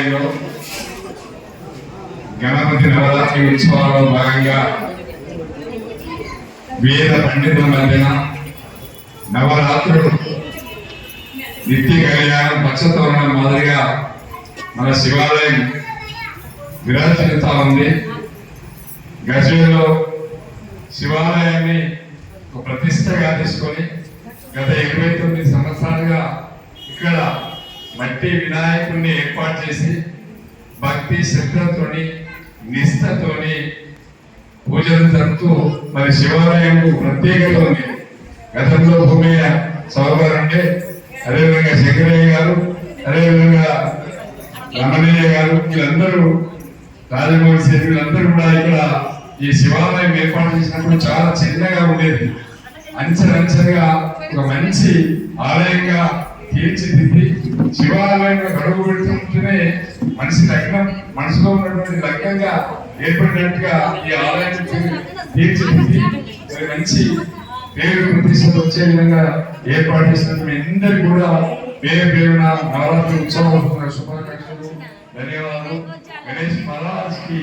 శివాలయంలో గణపతి నవరాత్రి ఉత్సవాల్లో భాగంగా వేద పండితుల మధ్యన నవరాత్రులు నిత్య కళ్యాణం పచ్చతోరణం మాదిరిగా మన శివాలయం విరాజిల్లుతా ఉంది. గజ్వేల్లో శివాలయాన్ని ఒక ప్రతిష్టగా తీసుకొని గత ఇరవై తొమ్మిది సంవత్సరాలుగా మట్టి వినాయకుడిని ఏర్పాటు చేసి భక్తి శ్రద్ధతోని నిష్ఠతోని పూజలు జరుపుతూ మరి శివాలయం ప్రత్యేకత ఉంది గతంలో భూమయ్య సోదరు అంటే అదేవిధంగా శంకరయ్య గారు అదేవిధంగా రమణయ్య గారు వీళ్ళందరూ రాజమౌళి శెట్టి వీళ్ళందరూ కూడా ఇక్కడ ఈ శివాలయం ఏర్పాటు చేసినప్పుడు చాలా చిన్నగా ఉండేది. అంచెలంచెలుగా ఒక మంచి ఆలయంగా తీర్చిదిద్ది శివాలయంలో గడువు పెడుతుంటేనే మనిషి లగ్నం మనసులో ఉన్నటువంటి లగ్నంగా ఏర్పడినట్టుగా ఈ ఆలయం తీర్చిదిద్ది. మంచి పేరు ప్రతిష్టలు వచ్చే విధంగా ఏర్పాటు చేసినందుకు మీ అందరికీ కూడా పేరు పేరున నవరాత్రి ఉత్సవాలు శుభాకాంక్షలు. ధన్యవాదాలు. గణేష్ మహారాజ్కి.